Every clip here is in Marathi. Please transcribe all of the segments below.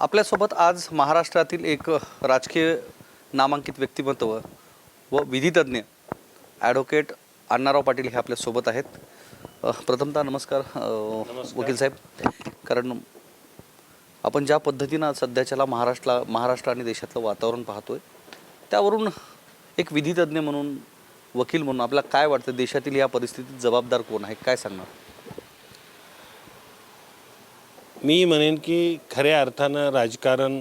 आपल्यासोबत आज महाराष्ट्रातील एक राजकीय नामांकित व्यक्तिमत्व व विधितज्ञ ॲडव्होकेट अण्णाराव पाटील हे आपल्यासोबत आहेत. प्रथमतः नमस्कार वकील साहेब. कारण आपण ज्या पद्धतीनं सध्याच्याला महाराष्ट्राला महाराष्ट्र आणि देशातलं वातावरण पाहतोय त्यावरून एक विधितज्ञ म्हणून वकील म्हणून आपल्याला काय वाटतं? देशातील या परिस्थितीत जबाबदार कोण आहे? काय सांगणार? मी म्हणेन की खऱ्या अर्थानं राजकारण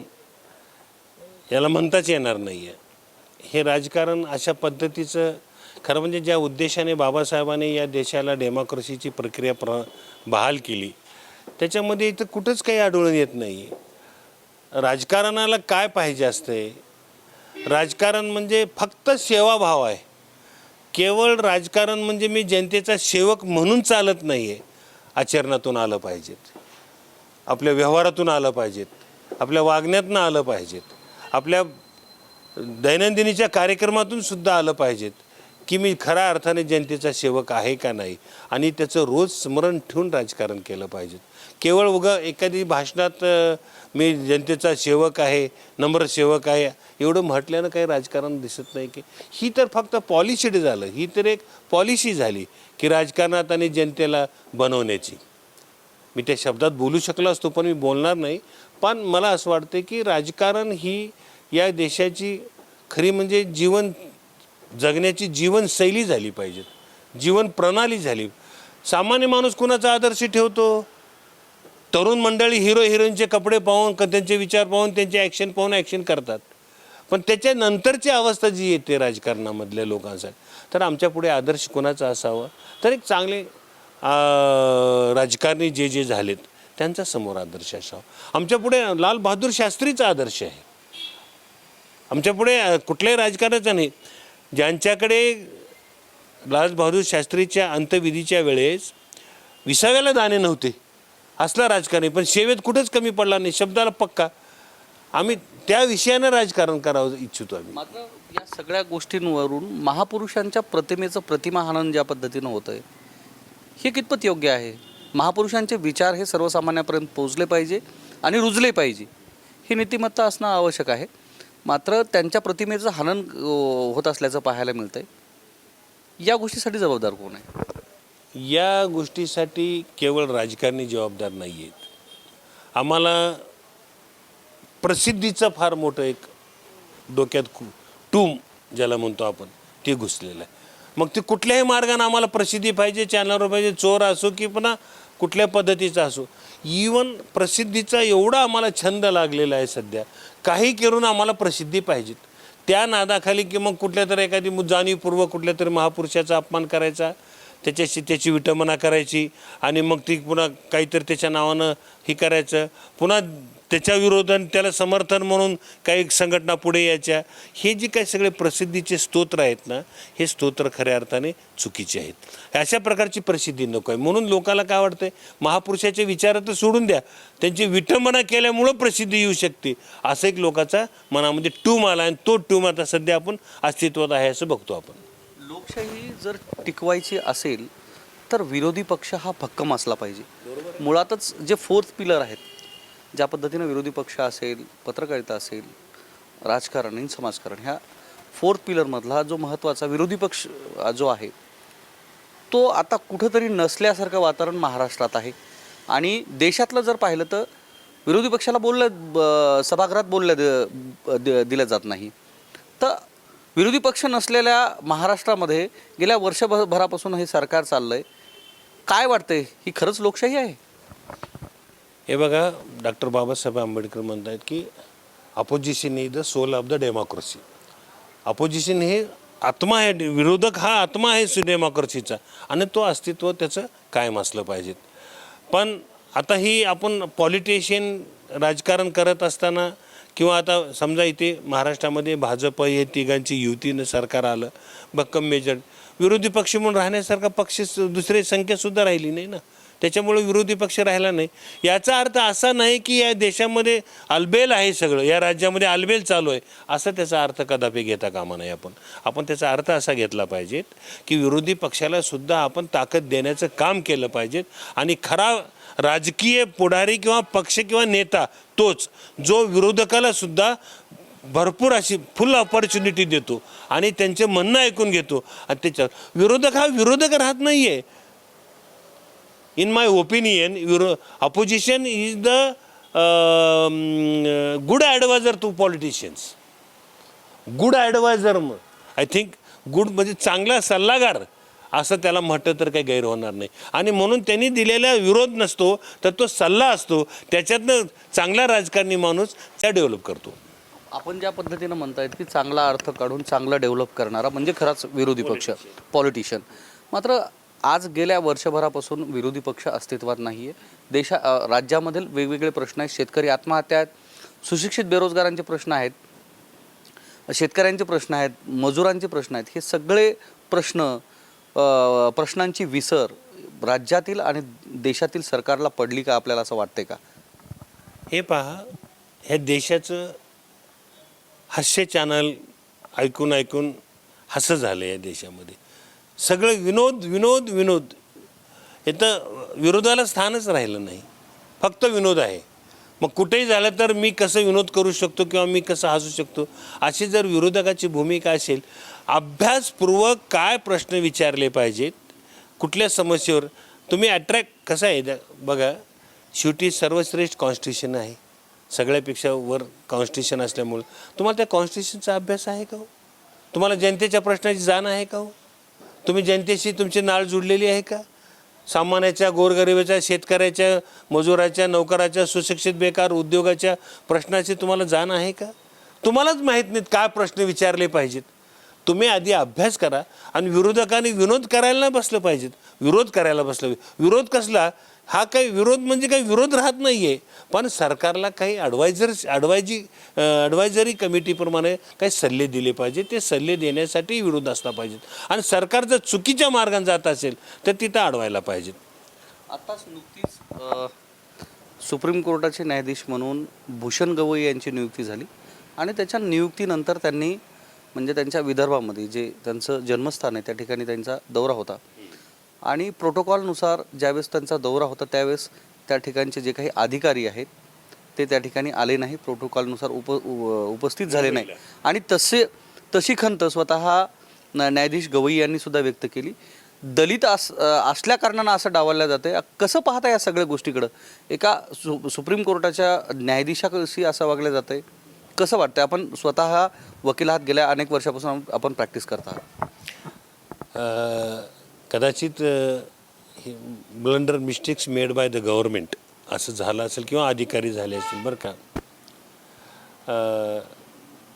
याला म्हणताच येणार नाही आहे हे राजकारण अशा पद्धतीचं खरं म्हणजे ज्या उद्देशाने बाबासाहेबांनी या देशाला डेमोक्रेसीची प्रक्रिया प्र बहाल केली त्याच्यामध्ये इथं कुठंच काही आढळून येत नाही. राजकारणाला काय पाहिजे असते राजकारण म्हणजे फक्त सेवाभाव आहे. केवळ राजकारण म्हणजे मी जनतेचा सेवक म्हणून चालत नाही आहे आचरणातून आलं पाहिजेत. आपल्या व्यवहारातून आलं पाहिजेत. आपल्या वागण्यातनं आलं पाहिजेत. आपल्या दैनंदिनीच्या कार्यक्रमातून सुद्धा आलं पाहिजेत की मी खऱ्या अर्थाने जनतेचा सेवक आहे का नाही आणि त्याचं रोज स्मरण ठेवून राजकारण केलं पाहिजे केवळ उगं एखादी भाषणात मी जनतेचा सेवक आहे नम्र सेवक आहे एवढं म्हटल्यानं काही राजकारण दिसत नाही की. ही तर फक्त पॉलिसी झालं. ही तर एक पॉलिसी झाली की राजकारणात आणि जनतेला बनवण्याची. मी त्या शब्दात बोलू शकलो असतो पण मी बोलणार नाही. पण मला असं वाटतं की राजकारण ही या देशाची खरी म्हणजे जीवन जगण्याची जीवनशैली झाली पाहिजे. जीवन प्रणाली झाली. सामान्य माणूस कुणाचा आदर्श ठेवतो? तरुण मंडळी हिरो हिरोईनचे कपडे पाहून क- त्यांचे विचार पाहून त्यांचे ॲक्शन पाहून ॲक्शन करतात. पण त्याच्यानंतरची अवस्था जी येते राजकारणामधल्या लोकांसाठी तर आमच्या पुढे आदर्श कोणाचा असावा? तर एक चांगले राजकारणी जे जे झालेत त्यांचा समोर आदर्श असावा. आमच्या पुढे लाल बहादूर शास्त्रीचा आदर्श आहे. आमच्या पुढे कुठल्याही राजकारणाचा नाही. ज्यांच्याकडे लाल बहादूर शास्त्रीच्या अंत्यविधीच्या वेळेस विसाव्याला दाणे नव्हते असला राजकारणी पण सेवेत कुठंच कमी पडला नाही शब्दाला पक्का. आम्ही त्या विषयानं राजकारण करावं इच्छितो आम्ही. मात्र या सगळ्या गोष्टींवरून महापुरुषांच्या प्रतिमेचं प्रतिमाहनन ज्या पद्धतीनं होतं आहे हे कितपत योग्य आहे? महापुरुषांचे विचार हे सर्वसामान्यापर्यंत पोचले पाहिजे आणि रुजले पाहिजे. ही नीतिमत्ता असणं आवश्यक आहे. मात्र त्यांच्या प्रतिमेचं हनन होत असल्याचं पाहायला मिळतंय. या गोष्टीसाठी जबाबदार कोण आहे? या गोष्टीसाठी केवळ राजकारणी जबाबदार नाही आहेत आम्हाला प्रसिद्धीचं फार मोठं एक डोक्यात कु टूम ज्याला म्हणतो आपण ते घुसलेलं आहे. मग ती कुठल्याही मार्गाने आम्हाला प्रसिद्धी पाहिजे चॅनलवर पाहिजे चोर असो की पुन्हा कुठल्या पद्धतीचा असो. इवन प्रसिद्धीचा एवढा आम्हाला छंद लागलेला आहे सध्या. काही करून आम्हाला प्रसिद्धी पाहिजेत. त्या नादाखाली की मग कुठल्या तरी एखादी जाणीवपूर्वक कुठल्या तरी महापुरुषाचा अपमान करायचा त्याच्याशी त्याची विटंबना करायची आणि मग ती पुन्हा काहीतरी त्याच्या नावानं हे करायचं. पुन्हा त्याच्या विरोधात त्याला समर्थन म्हणून काही संघटना पुढे यायच्या. हे जे काही सगळे प्रसिद्धीचे स्तोत्र आहेत ना हे स्तोत्र खऱ्या अर्थाने चुकीचे आहेत. अशा प्रकारची प्रसिद्धी नको आहे. म्हणून लोकांना काय वाटतंय? महापुरुषाचे विचार तर सोडून द्या. त्यांची विटंबना केल्यामुळं प्रसिद्धी येऊ शकते. असं एक लोकांचा मनामध्ये टूम आला आणि तो टूम आता सध्या आपण अस्तित्वात आहे असं बघतो आपण. लोकशाही जर टिकवायची असेल तर विरोधी पक्ष हा भक्कम असला पाहिजे. मुळातच जे फोर्थ पिलर आहेत ज्या पद्धतीनं विरोधी पक्ष असेल पत्रकारिता असेल राजकारण आणि समाजकारण ह्या फोर्थ पिलरमधला जो महत्त्वाचा विरोधी पक्ष जो आहे तो आता कुठंतरी नसल्यासारखं वातावरण महाराष्ट्रात आहे. आणि देशातलं जर पाहिलं तर विरोधी पक्षाला बोललं ब- सभागृहात बोलल्या द- द- दिलं जात नाही. तर विरोधी पक्ष नसलेल्या महाराष्ट्रामध्ये गेल्या वर्षभरापासून हे सरकार चाललं आहे काय वाटतंय? ही खरंच लोकशाही आहे? हे बघा डॉक्टर बाबासाहेब आंबेडकर म्हणतात की opposition is the soul of the democracy opposition हे आत्मा आहे विरोधक हा आत्मा आहे डेमोक्रेसीचा आणि तो अस्तित्व त्याचं कायम असलं पाहिजे पण आता ही आपण पॉलिटिशियन राजकारण करत असताना किंवा आता समजा इथे महाराष्ट्रामध्ये भाजप हे तिघांची युतीनं सरकार आलं भक्कम मेजर. विरोधी पक्ष म्हणून राहण्यासारखा पक्ष दुसरी संख्यासुद्धा राहिली नाही ना. त्याच्यामुळे विरोधी पक्ष राहिला नाही. याचा अर्थ असा नाही की या देशामध्ये अलबेल आहे सगळं या राज्यामध्ये अलबेल चालू आहे. असा त्याचा अर्थ कदापि घेता कामा नाही आपण. आपण त्याचा अर्थ असा घेतला पाहिजेत की विरोधी पक्षाला सुद्धा आपण ताकद देण्याचं काम केलं पाहिजे आणि खरा राजकीय पुढारी किंवा पक्ष किंवा नेता तोच जो विरोधकाला सुद्धा भरपूर अशी फुल ऑपॉर्च्युनिटी देतो आणि त्यांचे म्हणणं ऐकून घेतो. आणि त्याच्यावर विरोधक हा विरोधक राहत नाही आहे in my opinion विरो opposition is the um, good advisor to politicians. Good advisor I think good म्हणजे चांगला सल्लागार असं त्याला म्हटलं तर काही गैर होणार नाही. आणि म्हणून त्यांनी दिलेला विरोध नसतो तर तो सल्ला असतो त्याच्यातनं चांगला राजकारणी माणूस त्या डेव्हलप करतो. आपण ज्या पद्धतीनं म्हणतायत की चांगला अर्थ काढून चांगला डेव्हलप करणारा म्हणजे खराच विरोधी पक्ष पॉलिटिशियन मात्र आज गेल्या वर्षभरापासून विरोधी पक्ष अस्तित्वात नाही आहे देशा राज्यामधील वेगवेगळे प्रश्न आहेत. शेतकरी आत्महत्या आहेत. सुशिक्षित बेरोजगारांचे प्रश्न आहेत. शेतकऱ्यांचे प्रश्न आहेत. मजुरांचे प्रश्न आहेत. हे सगळे प्रश्न प्रश्नांची विसर राज्यातील आणि देशातील सरकारला पडली का आपल्याला असं वाटते का? हे पहा ह्या देशाचं हास्य चॅनल ऐकून ऐकून हसं झालं या देशामध्ये. सगळं विनोद विनोद विनोद. इथं विरोधाला स्थानच राहिलं नाही. फक्त विनोद आहे. मग कुठेही झालं तर मी कसं विनोद करू शकतो किंवा मी कसं हसू शकतो? अशी जर विरोधकाची भूमिका असेल अभ्यासपूर्वक काय प्रश्न विचारले पाहिजेत? कुठल्या समस्येवर? तुम्ही अट्रॅक्ट कसं आहे? बघा शेवटी सर्वश्रेष्ठ कॉन्स्टिट्युशन आहे. सगळ्यापेक्षा वर कॉन्स्टिट्युशन असल्यामुळं. तुम्हाला त्या कॉन्स्टिट्युशनचा अभ्यास आहे का हो? तुम्हाला जनतेच्या प्रश्नाची जाण आहे का हो? तुम्ही जनतेशी तुमची नाळ जुडलेली आहे का? सामान्याच्या गोरगरिबाच्या शेतकऱ्याच्या मजुराच्या नोकराच्या सुशिक्षित बेकार उद्योगाच्या प्रश्नाची तुम्हाला जाण आहे का? तुम्हालाच माहीत नाहीत काय प्रश्न विचारले पाहिजेत. तुम्ही आधी अभ्यास करा आणि विरोधकांनी विनोद करायला नाही बसलं पाहिजेत. विरोध करायला बसलं. विरोध कसला? हा काही विरोध म्हणजे काही विरोध राहत नाही आहे पण सरकारला काही ॲडवायझर ॲडवायजी ॲडवायझरी कमिटीप्रमाणे काही सल्ले दिले पाहिजे ते सल्ले देण्यासाठी विरोध असला पाहिजेत. आणि सरकार जर चुकीच्या मार्गाने जात असेल तर तिथं अडवायला पाहिजेत. आताच नुकतीच सुप्रीम कोर्टाचे न्यायाधीश म्हणून भूषण गवई यांची नियुक्ती झाली. आणि त्याच्या नियुक्तीनंतर त्यांनी म्हणजे त्यांच्या विदर्भामध्ये जे त्यांचं जन्मस्थान आहे त्या ठिकाणी त्यांचा दौरा होता. आणि प्रोटोकॉलनुसार ज्यावेळेस त्यांचा दौरा होता त्यावेळेस त्या ठिकाणचे जे काही अधिकारी आहेत ते त्या ठिकाणी आले नाही प्रोटोकॉलनुसार उप उ- उपस्थित झाले नाही. आणि तसे तशी खंत स्वतः न्यायाधीश गवई यांनी सुद्धा व्यक्त केली. दलित अस असल्या कारणानं असं डावललं जातं कसं पाहता या सगळ्या गोष्टीकडं? एका सु सुप्रीम कोर्टाच्या न्यायाधीशाशी असं वागलं जातं आहे कसं वाटतं आपण स्वतः वकिलात गेल्या अनेक वर्षापासून आपण- प्रॅक्टिस करता आहात. कदाचित हे blunder mistakes made by the government असं झालं असेल किंवा अधिकारी झाले असतील बरं का.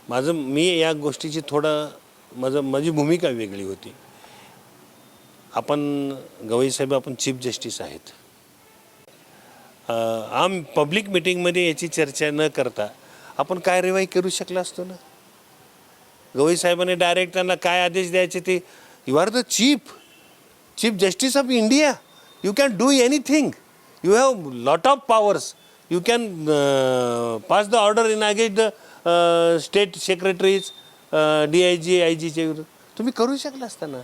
माझं मी या गोष्टीची थोडं माझं माझी भूमिका वेगळी होती. आपण गवई साहेब आपण चीफ जस्टिस आहेत. आम पब्लिक मिटिंगमध्ये याची चर्चा न करता आपण कार्यवाही करू शकला असतो ना? गवई साहेबांनी डायरेक्ट त्यांना काय आदेश द्यायचे ते you are the chief chief justice of India you can do anything you have lot of powers you can pass the order in against the state secretaries D I G I जीच्या विरुद्ध तुम्ही करू शकला असताना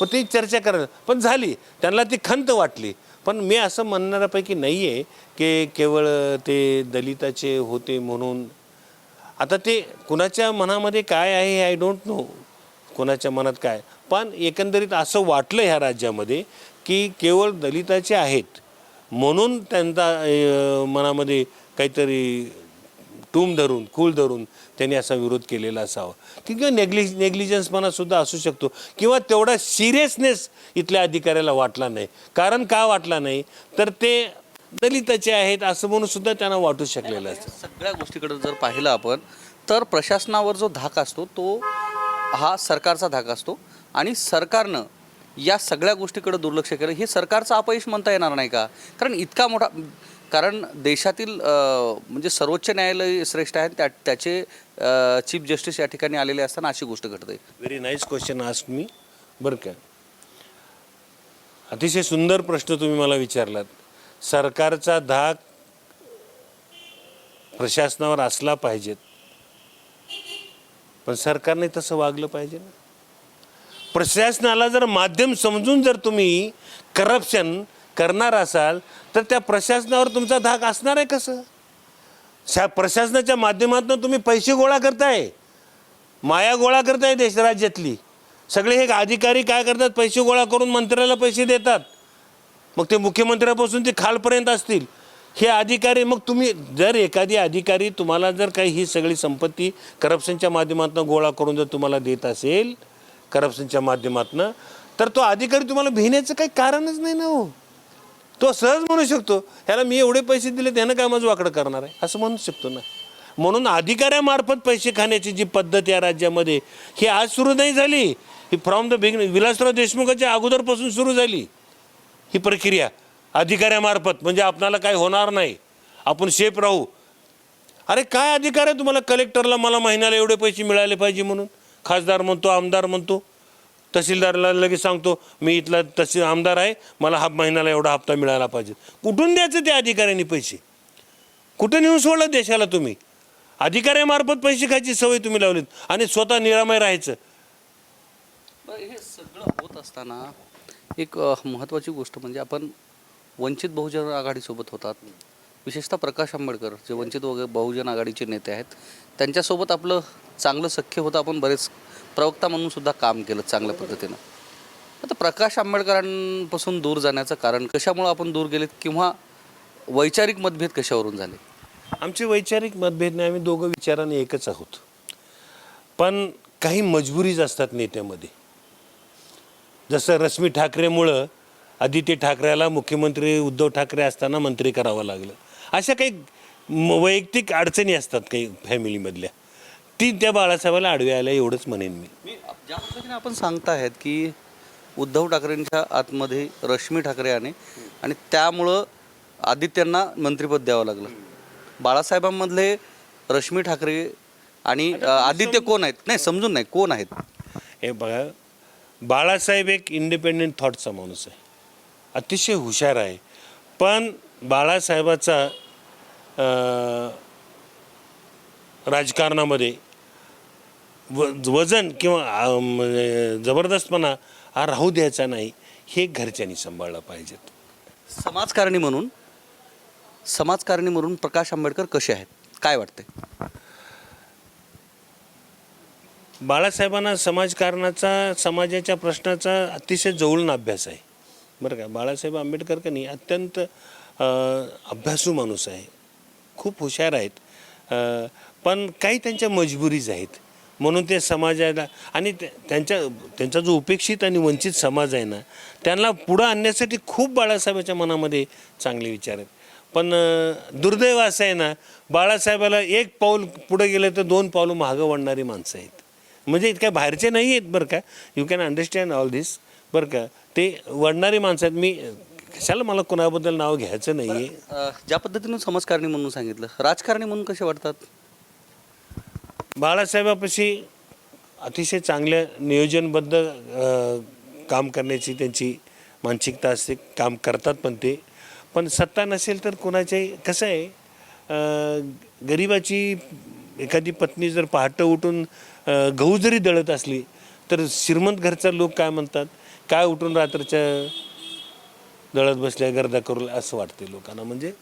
पण ती चर्चा करा. पण झाली. त्यांना ती खंत वाटली. पण मी असं म्हणणाऱ्यापैकी नाही आहे की केवळ ते दलिताचे होते म्हणून. आता ते कुणाच्या मनामध्ये काय आहे आय डोंट नो कुणाच्या मनात काय? पण एकंदरीत असं वाटलं ह्या राज्यामध्ये की केवळ दलिताचे आहेत. म्हणून त्यांचा मनामध्ये काहीतरी टूम धरून कूल धरून त्यांनी असा विरोध केलेला असावा. किंवा नेग्लि नेग्लिजन्सपणा सुद्धा असू शकतो. किंवा तेवढा सिरियसनेस इथल्या अधिकाऱ्याला वाटला नाही. कारण का वाटला नाही? तर ते दलिताचे आहेत असं म्हणून सुद्धा त्यांना वाटू शकलेलं असतं. सगळ्या गोष्टीकडे जर पाहिलं आपण तर प्रशासनावर जो धाक असतो तो हा सरकारचा धाक असतो. आणि सरकारनं या सगळ्या गोष्टीकडे दुर्लक्ष केलं. हे सरकारचं अपयश म्हणता येणार नाही का? कारण इतका मोठा कारण देशातील म्हणजे सर्वोच्च न्यायालय श्रेष्ठ आहे त्या त्याचे चीफ जस्टिस या ठिकाणी आलेले असताना अशी गोष्ट घडते. Very nice question ask me बरं का? अतिशय सुंदर प्रश्न तुम्ही मला विचारलात. सरकारचा धाक प्रशासनावर असला पाहिजेत. पण सरकारने तसं वागलं पाहिजे ना. प्रशासनाला जर माध्यम समजून जर तुम्ही करप्शन करणार असाल तर त्या प्रशासनावर तुमचा धाक असणार आहे कसं? शा प्रशासनाच्या माध्यमातून तुम्ही पैसे गोळा करताय. माया गोळा करताय देश राज्यातली. सगळे हे अधिकारी काय करतात? पैसे गोळा करून मंत्र्याला पैसे देतात. मग ते मुख्यमंत्र्यापासून ते खालपर्यंत असतील. हे अधिकारी मग तुम्ही जर एखादी अधिकारी तुम्हाला जर काही ही सगळी संपत्ती करप्शनच्या माध्यमातून गोळा करून जर तुम्हाला देत असेल करप्शनच्या माध्यमातून तर तो अधिकारी तुम्हाला भिण्याचं काही कारणच नाही ना हो. तो सहज म्हणू शकतो ह्याला मी एवढे पैसे दिले त्यानं काय माझं वाकडं करणार आहे? असं म्हणू शकतो ना. म्हणून अधिकाऱ्यामार्फत पैसे खाण्याची जी पद्धत या राज्यामध्ये ही आज सुरू नाही झाली. ही फ्रॉम द बिगिनिंग विलासराव देशमुखाच्या अगोदरपासून सुरू झाली ही प्रक्रिया. अधिकाऱ्यामार्फत म्हणजे आपणाला काही होणार नाही. आपण सेफ राहू. अरे काय अधिकार आहे तुम्हाला? कलेक्टरला मला महिन्याला एवढे पैसे मिळाले पाहिजे म्हणून. खासदार म्हणतो आमदार म्हणतो. तहसीलदारला लगेच सांगतो मी इथला तहसील आमदार आहे मला हा महिन्याला एवढा हप्ता मिळाला पाहिजे. कुठून द्यायचं त्या अधिकाऱ्यांनी पैसे? कुठं नेऊन सोडलं देशाला तुम्ही? अधिकाऱ्यामार्फत पैसे खायची सवय तुम्ही लावलीत आणि स्वतः निरामय राहायचं. हे सगळं होत असताना एक महत्त्वाची गोष्ट म्हणजे आपण वंचित बहुजन आघाडीसोबत होतात. विशेषतः प्रकाश आंबेडकर जे वंचित वगैरे बहुजन आघाडीचे नेते आहेत त्यांच्यासोबत आपलं चांगलं सख्य होतं. आपण बरेच प्रवक्ता म्हणून सुद्धा काम केलं चांगल्या पद्धतीनं. आता प्रकाश आंबेडकरांपासून दूर जाण्याचं कारण कशामुळं आपण दूर गेलेत किंवा वैचारिक मतभेद कशावरून झाले? आमचे वैचारिक मतभेद नाही. आम्ही दोघं विचाराने एकच आहोत. पण काही मजबुरीज असतात नेत्यामध्ये. जसं रश्मी ठाकरेमुळं आदित्य ठाकरेला मुख्यमंत्री उद्धव ठाकरे असताना मंत्री करावं लागलं. अशा काही म- वैयक्तिक अडचणी असतात काही फॅमिलीमधल्या. ती त्या बाळासाहेबाला आडवे आल्या एवढंच म्हणेन मी. मी ज्या पद्धतीने आपण सांगतायत की उद्धव ठाकरेंच्या आतमध्ये रश्मी ठाकरे आणे आणि त्यामुळं आदित्यांना मंत्रिपद द्यावं लागलं. बाळासाहेबांमधले रश्मी ठाकरे आणि आदित्य कोण आहेत? नाही समजून नाही कोण आहेत? हे बघा बाळासाहेब एक इंडिपेंडेंट थॉटचा माणूस आहे. अतिशय हुशार आहे. पण बाळासाहेबाचा राजकारणामध्ये व वजन किंवा म्हणजे जबरदस्तपणा हा राहू द्यायचा नाही हे घरच्यांनी सांभाळलं पाहिजेत. समाजकारणी म्हणून समाजकारणी म्हणून प्रकाश आंबेडकर कसे आहेत? काय वाटतंय? बाळासाहेबांना समाजकारणाचा समाजाच्या प्रश्नाचा अतिशय जवळून अभ्यास आहे. बरं का बाळासाहेब आंबेडकर का नाही अत्यंत अभ्यासू माणूस आहे. खूप हुशार आहेत. पण काही त्यांच्या मजबुरीज आहेत. म्हणून ते समाजाला आणि त्या- त्यांच्या त्यांचा जो उपेक्षित आणि वंचित समाज आहे ना त्यांना पुढं आणण्यासाठी खूप बाळासाहेबाच्या मनामध्ये चांगले विचार आहेत. पण दुर्दैव असं आहे ना बाळासाहेबाला एक पाऊल पुढे गेलं तर दोन पाऊल मागं वळणारी माणसं आहेत. म्हणजे इतक्या बाहेरचे नाही आहेत बरं का. You can understand all this बरं का. ते वडणारी माणसं आहेत. मी कशाला मला कोणाबद्दल नाव घ्यायचं नाही आहे अ, ज्या पद्धतीनं समाजकारणी म्हणून सांगितलं राजकारणी म्हणून कसे वाटतात? बाळासाहेबापाशी अतिशय चांगल्या नियोजनबद्ध अ, काम करण्याची त्यांची मानसिकता असते. काम करतात पण ते. पण सत्ता नसेल तर कोणाच्याही कसं आहे अ, गरिबाची एखादी पत्नी जर पहाटं उठून अ, गहू जरी दळत असली तर श्रीमंत घरचा लोक काय म्हणतात? काय उठून रात्रीच्या दळत बसल्या गर्दा करू असं वाटते लोकांना. म्हणजे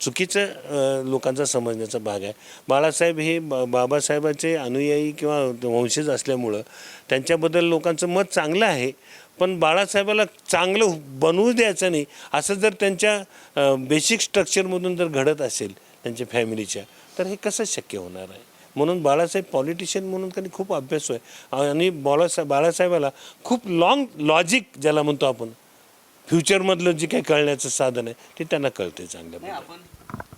चुकीचं लोकांचा समजण्याचा भाग आहे. बाळासाहेब हे बाबासाहेबाचे अनुयायी किंवा वंशज असल्यामुळं त्यांच्याबद्दल लोकांचं मत चांगलं आहे पण बाळासाहेबाला चांगलं बनवू द्यायचं नाही असं जर त्यांच्या बेसिक स्ट्रक्चरमधून जर घडत असेल त्यांच्या फॅमिलीच्या तर हे कसं शक्य होणार आहे? म्हणून बाळासाहेब पॉलिटिशियन म्हणून त्यांनी खूप अभ्यास आहे आणि बाळासाहेब बाळासाहेबाला खूप लॉंग लॉजिक ज्याला म्हणतो आपण फ्युचरमधलं जे काही कळण्याचं साधन आहे ते त्यांना कळते चांगल्या नाही, आपण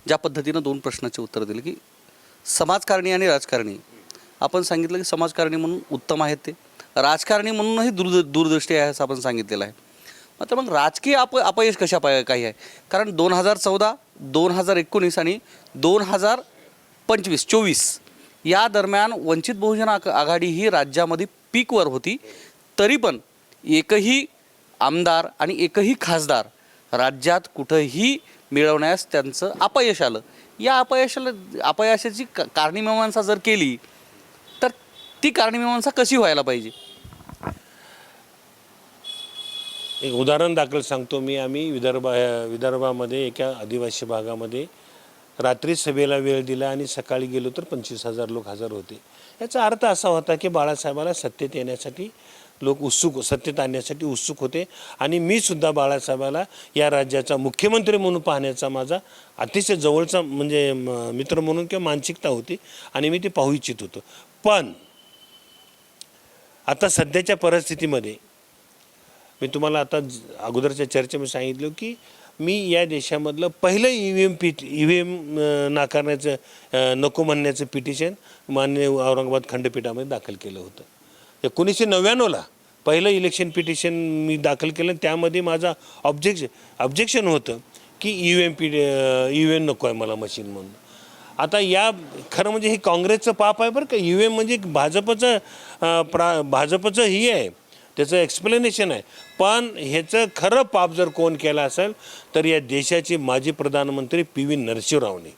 ज्या पद्धतीनं दोन प्रश्नाचे उत्तर दिले की समाजकारणी आणि राजकारणी. आपण सांगितलं की समाजकारणी म्हणून उत्तम आहेत ते. राजकारणी म्हणूनही दूर दूरदृष्टी आहे असं आपण सांगितलेलं आहे. मात्र मग राजकीय अप अपयश कशा पाय काही आहे? कारण दोन हजार चौदा दोन हजार एकोणीस आणि दोन हजार पंचवीस चोवीस या दरम्यान वंचित बहुजन आघाडी ही राज्यामध्ये पीकवर होती. तरी पण एकही आमदार आणि एकही खासदार राज्यात कुठंही मिळवण्यास त्यांचं अपयश आलं. या अपयशाला अपयशाची क कारणीमीमांसा जर केली तर ती कारणीमीमांसा कशी व्हायला पाहिजे? एक उदाहरण दाखल सांगतो मी. आम्ही विदर्भ विदर्भामध्ये एका आदिवासी भागामध्ये रात्री सभेला वेळ दिला आणि सकाळी गेलो तर पंचवीस हजार लोक हजर होते. याचा अर्थ असा होता की बाळासाहेबाला सत्तेत येण्यासाठी लोक उत्सुक सत्तेत आणण्यासाठी उत्सुक होते आणि मी सुद्धा बाळासाहेबाला या राज्याचा मुख्यमंत्री म्हणून पाहण्याचा माझा अतिशय जवळचा म्हणजे म- मित्र म्हणून किंवा मानसिकता होती आणि मी ते पाहू इच्छित होतो. पण आता सध्याच्या परिस्थितीमध्ये मी तुम्हाला आता अगोदरच्या चर्चेमध्ये सांगितलं की मी या देशामधलं पहिलं E V M P E V M नाकारण्याचं नको म्हणण्याचं पिटिशन मान्य औरंगाबाद खंडपीठामध्ये दाखल केलं होतं. एकोणीसशे नव्याण्णवला पहिलं इलेक्शन पिटिशन मी दाखल केलं. त्यामध्ये माझा ऑब्जेक्श ऑब्जेक्शन होतं की E V M P E V M नको आहे मला मशीन म्हणून. आता या खरं म्हणजे हे काँग्रेसचं पाप आहे बरं का. यू एम म्हणजे भाजपचं प्रा भाजपचं ही आहे. त्याचं एक्सप्लेनेशन आहे. पण ह्याचं खरं पाप जर कोण केलं असेल तर या देशाचे माजी प्रधानमंत्री पी व्ही नरसिंहरावने.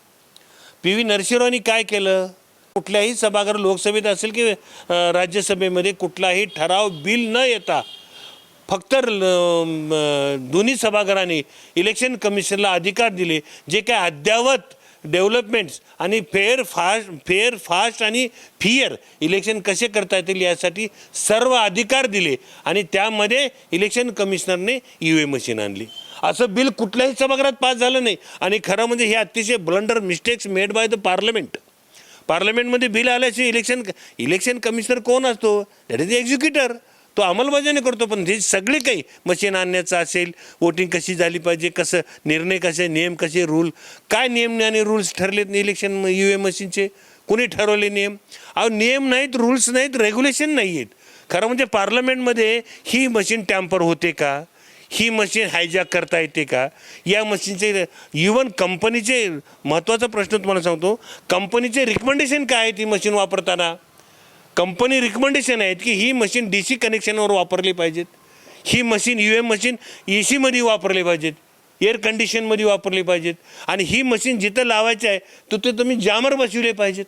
पी व्ही नरसिंहरावनी काय केलं? कुठल्याही सभागृह लोकसभेत असेल की राज्यसभेमध्ये कुठलाही ठराव बिल न येता फक्त ल- दोन्ही सभागृहांनी इलेक्शन कमिशनला अधिकार दिले जे काय अद्यावत डेव्हलपमेंट्स आणि फेअर फास्ट फेअर फास्ट आणि फिअर इलेक्शन कसे करता येतील यासाठी सर्व अधिकार दिले आणि त्यामध्ये इलेक्शन कमिशनरने यू ए मशीन आणली. असं बिल कुठल्याही सभागृहात पास झालं नाही आणि खरं म्हणजे हे अतिशय blunder mistakes made by the parliament. पार्लमेंटमध्ये bill आल्याशिवाय इलेक्शन इलेक्शन कमिशनर कोण असतो? दॅट इज द एक्झिक्युटर तो अंमलबजावणी करतो पण हे सगळे काही मशीन आणण्याचं असेल वोटिंग कशी झाली पाहिजे कसं निर्णय कसे नियम कसे रूल काय नियम आणि रूल्स ठरलेत इलेक्शन यू ए मशीनचे कोणी ठरवले नियम? अहो नियम नाहीत रूल्स नाहीत रेग्युलेशन नाही आहेत खरं म्हणजे पार्लमेंटमध्ये ही मशीन टॅम्पर होते का? ही मशीन हायजॅक करता येते का? या मशीनचे इवन कंपनीचे महत्त्वाचा प्रश्न तुम्हाला सांगतो कंपनीचे रिकमेंडेशन काय आहे ती मशीन वापरताना? कंपनी रिकमेंडेशन आहेत की ही मशीन डी सी कनेक्शनवर वापरली पाहिजेत. ही machine U M machine A सीमध्ये वापरली पाहिजेत. एअर कंडिशनमध्ये वापरली पाहिजेत. आणि ही मशीन जिथं लावायची आहे तिथे तुम्ही जामर बसविले पाहिजेत.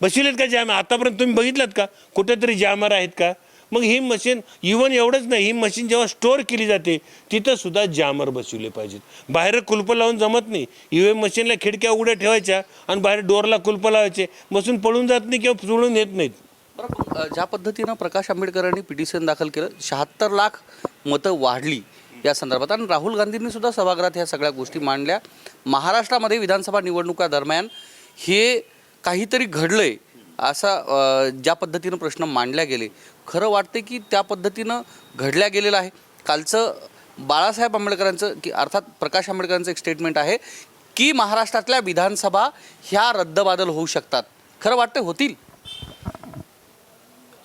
बसविलेत का जामर आतापर्यंत तुम्ही बघितलात का? कुठेतरी जामर आहेत का? मग ही मशीन इवन एवढंच नाही ही मशीन जेव्हा स्टोअर केली जाते तिथं सुद्धा जामर बसवले पाहिजेत. बाहेर कुलपं लावून जमत नाही. यू एम मशीनला खिडक्या उघड्या ठेवायच्या आणि बाहेर डोअरला कुलपं लावायचे. बसून पळून जात नाही किंवा सोडून येत नाहीत. बरं ज्या पद्धतीनं प्रकाश आंबेडकरांनी पिटिशन दाखल केलं शहात्तर लाख मतं वाढली या संदर्भात. आणि राहुल गांधींनी सुद्धा सभागृहात ह्या सगळ्या गोष्टी मांडल्या. महाराष्ट्रामध्ये विधानसभा निवडणुका दरम्यान हे काहीतरी घडलंय असा ज्या पद्धतीनं प्रश्न मांडल्या गेले खरं वाटते की त्या पद्धतीनं घडल्या गेलेलं आहे. कालचं बाळासाहेब आंबेडकरांचं की अर्थात प्रकाश आंबेडकरांचं एक स्टेटमेंट आहे की महाराष्ट्रातल्या विधानसभा ह्या रद्दबादल होऊ शकतात. खरं वाटतं होतील.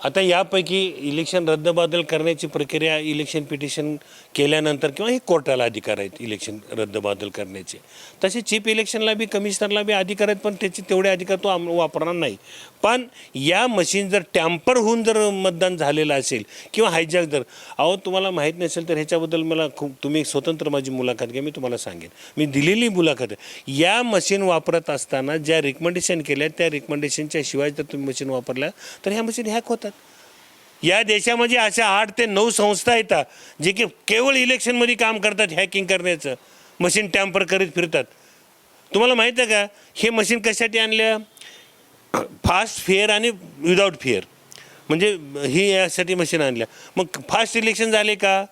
आता यापैकी इलेक्शन रद्दबादल करण्याची प्रक्रिया इलेक्शन पिटिशन केल्यानंतर किंवा हे कोर्टाला अधिकार आहेत इलेक्शन रद्दबादल करण्याचे. तसे चीफ इलेक्शनला बी कमिशनरला बी अधिकार आहेत पण त्याचे तेवढे अधिकार तो आम वापरणार नाही. पण या मशीन जर टॅम्पर होऊन जर मतदान झालेलं असेल किंवा हायजॅक जर अहो तुम्हाला माहीत नसेल तर ह्याच्याबद्दल मला खूप तुम्ही स्वतंत्र माझी मुलाखत घ्या मी तुम्हाला सांगेन. मी दिलेली मुलाखत या मशीन वापरत असताना ज्या रिकमेंडेशन केल्या त्या रिकमेंडेशनच्या शिवाय जर तुम्ही मशीन वापरल्या तर ह्या मशीन हॅक होतात. या देशामध्ये अशा आठ ते नऊ संस्था येतात जे की केवळ इलेक्शनमध्ये काम करतात हॅकिंग करण्याचं. मशीन टॅम्पर करीत फिरतात. तुम्हाला माहीत आहे का? हे मशीन कशासाठी आणलं फास्ट फेअर आणि विदाऊट फेअर म्हणजे ही यासाठी मशीन आणल्या. मग फास्ट इलेक्शन झाले का?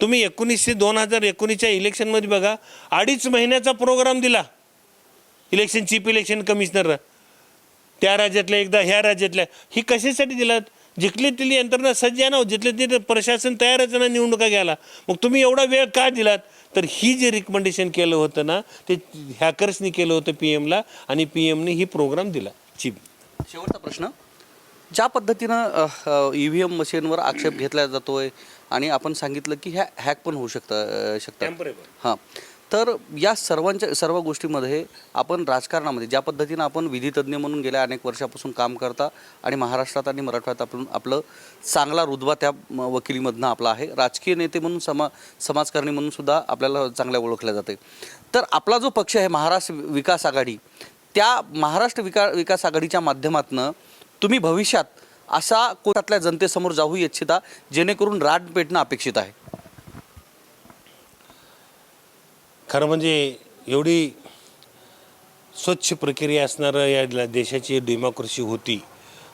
तुम्ही एकोणीसशे दोन हजार एकोणीसच्या इलेक्शनमध्ये बघा अडीच महिन्याचा प्रोग्राम दिला. इलेक्शन चीफ इलेक्शन कमिशनर त्या राज्यातल्या एकदा ह्या राज्यातल्या. ही कशासाठी दिलात? जिथली तिथली यंत्रणा सज्ज आहे ना जिथले तिथे प्रशासन तयारच ना निवडणुका घ्यायला. मग तुम्ही एवढा वेळ का दिलात? तर ही जे रिकमेंडेशन केलं होतं ना ते हॅकर्सनी केलं होतं पी एमला आणि पी एमने ही प्रोग्राम दिला. चीफ शेवटचा प्रश्न. ज्या पद्धतीनं ई व्ही एम मशीनवर आक्षेप घेतला जातोय आणि आपण सांगितलं की ह्या हॅक पण होऊ शकतं Tamperable. हां. तर या सर्वांच्या सर्व गोष्टीमध्ये आपण राजकारणामध्ये ज्या पद्धतीनं आपण विधितज्ञ म्हणून गेल्या अनेक वर्षापासून काम करता आणि महाराष्ट्रात आणि मराठवाड्यात आपण आपलं चांगला रुद्वा त्या म- वकिलीमधनं आपला आहे. राजकीय नेते म्हणून समा समाजकारणी म्हणून सुद्धा आपल्याला चांगल्या ओळखल्या जाते. तर आपला जो पक्ष आहे महाराष्ट्र विकास आघाडी त्या महाराष्ट्र विका विकास आघाडीच्या माध्यमातनं तुम्ही भविष्यात असा कोटातल्या जनतेसमोर जाऊ इच्छिता जेणेकरून राट पेटणं अपेक्षित आहे. खरं म्हणजे एवढी स्वच्छ प्रक्रिया असणारं या देशाची डेमोक्रेसी होती.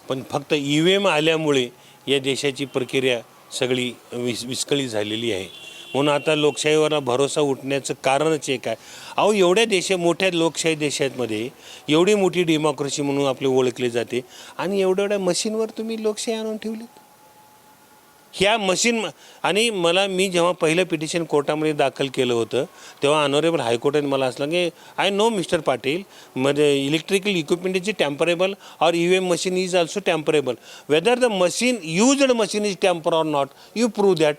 पण फक्त ई व्ही एम आल्यामुळे या देशाची प्रक्रिया सगळी विस विस्कळीत झालेली आहे. म्हणून आता लोकशाहीवर भरोसा उठण्याचं कारणच एक आहे. अहो एवढ्या देशा मोठ्या लोकशाही देशांमध्ये एवढी मोठी डेमोक्रेसी म्हणून आपली ओळखले जाते आणि एवढ्या एवढ्या मशीनवर तुम्ही लोकशाही आणून ठेवली ह्या मशीन आणि मला मी जेव्हा पहिलं पिटिशन कोर्टामध्ये दाखल केलं होतं तेव्हा ऑनरेबल हायकोर्टाने मला असलं की आय नो मिस्टर पाटील म्हणजे इलेक्ट्रिकल इक्विपमेंट इज टॅम्परेबल और E M machine is also tamperable whether the machine used machine is tamper or not you prove that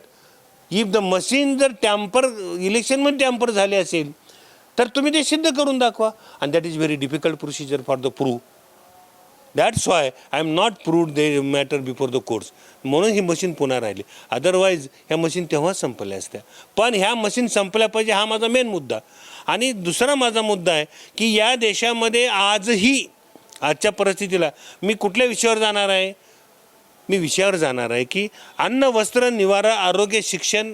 if the machine जर टॅम्पर इलेक्शनमध्ये टॅम्पर झाले असेल तर तुम्ही ते सिद्ध करून दाखवा. And that is very difficult procedure for the prove that's why I am not proved they matter before the courts म्हणून ही मशीन पुन्हा राहिली. अदरवाईज ह्या मशीन तेव्हाच संपल्या असत्या. पण ह्या मशीन संपल्या पाहिजे हा माझा मेन मुद्दा. आणि दुसरा माझा मुद्दा आहे की या देशामध्ये आजही आजच्या परिस्थितीला मी कुठल्या विषयावर जाणार आहे? मी विषयावर जाणार आहे की अन्न वस्त्र निवारा आरोग्य शिक्षण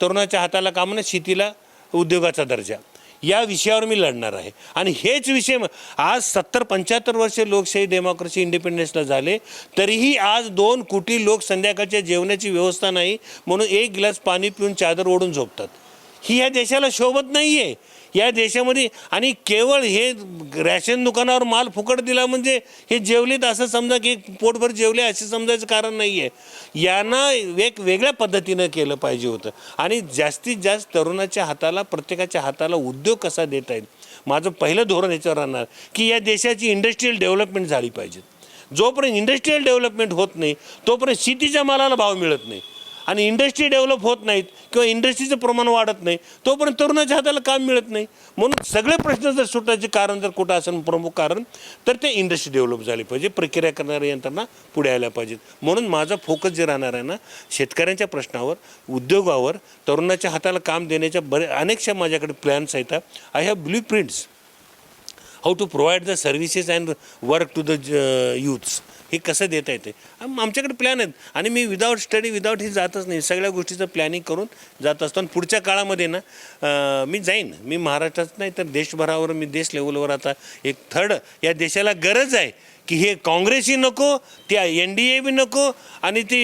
तरुणाच्या हाताला कामनं शेतीला उद्योगाचा दर्जा. या विषयावर मी लढणार आहे. आणि हेच विषय आज सत्तर पंच्याहत्तर वर्षे लोकशाही डेमोक्रेसी इंडिपेंडन्सला झाले तरीही आज दोन कोटी लोक संध्याकाळच्या जेवणाची व्यवस्था नाही म्हणून एक गिलास पाणी पिऊन चादर ओढून झोपतात. ही या देशाला शोभत नाही आहे या देशामध्ये आणि केवळ हे रॅशन दुकानावर माल फुकट दिला म्हणजे हे जेवलेत असं समजा की पोटभर जेवले असे समजायचं कारण नाही आहे यांना एक वेगळ्या पद्धतीनं केलं पाहिजे होतं. आणि जास्तीत जास्त तरुणाच्या हाताला प्रत्येकाच्या हाताला उद्योग कसा देता येईल? माझं पहिलं धोरण याच्यावर राहणार की या देशाची इंडस्ट्रीयल डेव्हलपमेंट झाली पाहिजे. जोपर्यंत इंडस्ट्रीयल डेव्हलपमेंट होत नाही तोपर्यंत शेतीच्या मालाला भाव मिळत नाही. आणि इंडस्ट्री डेव्हलप होत नाहीत किंवा इंडस्ट्रीचं प्रमाण वाढत नाही तोपर्यंत तरुणाच्या हाताला काम मिळत नाही. म्हणून सगळे प्रश्न जर सुटायचे कारण जर कुठं असेल प्रमुख कारण तर ते इंडस्ट्री डेव्हलप झाली पाहिजे प्रक्रिया करणाऱ्या यंत्रणा पुढे यायला पाहिजेत. म्हणून माझा फोकस जे राहणार आहे ना शेतकऱ्यांच्या प्रश्नावर उद्योगावर तरुणाच्या हाताला काम देण्याच्या बरे अनेकशा माझ्याकडे प्लॅन्स आहेत. I have blueprints how to provide the services and work to the youths हे कसं देता येते? आमच्याकडे प्लॅन आहेत. आणि मी विदाऊट स्टडी विदाऊट हे जातच नाही. सगळ्या गोष्टीचं प्लॅनिंग करून जात असतो. आणि पुढच्या काळामध्ये ना मी जाईन. मी महाराष्ट्रात नाही तर देशभरावर मी देश लेवलवर आता एक थर्ड या देशाला गरज आहे. की हे काँग्रेसही नको ती एन डी ए बी नको आणि ती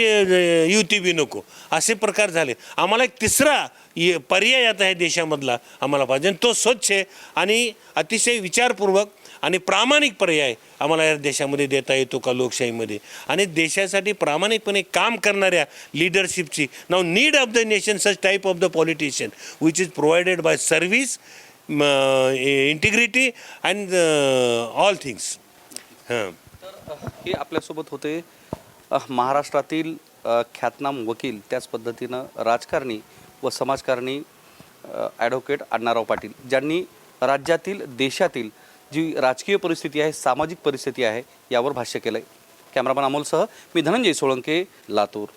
युती बी नको. असे प्रकार झाले. आम्हाला एक तिसरा ये- पर्याय आता ह्या देशामधला आम्हाला पाहिजे. आणि तो स्वच्छ आहे आणि अतिशय विचारपूर्वक आणि प्रामाणिक पर्याय आम्हाला या देशामध्ये देता येतो का लोकशाहीमध्ये. आणि देशासाठी प्रामाणिकपणे काम करणाऱ्या लिडरशिपची नाव need of the nation such type of the politician which is provided by service integrity and all things हां. हे आपल्यासोबत होते महाराष्ट्रातील ख्यातनाम वकील त्याच पद्धतीनं राजकारणी व समाजकारणी ॲडव्होकेट अण्णाराव पाटील ज्यांनी राज्यातील देशातील जी राजकीय परिस्थिती आहे सामाजिक परिस्थिती आहे यावर भाष्य केलं आहे कॅमेरामन अमोलसह मी धनंजय सोळंके लातूर.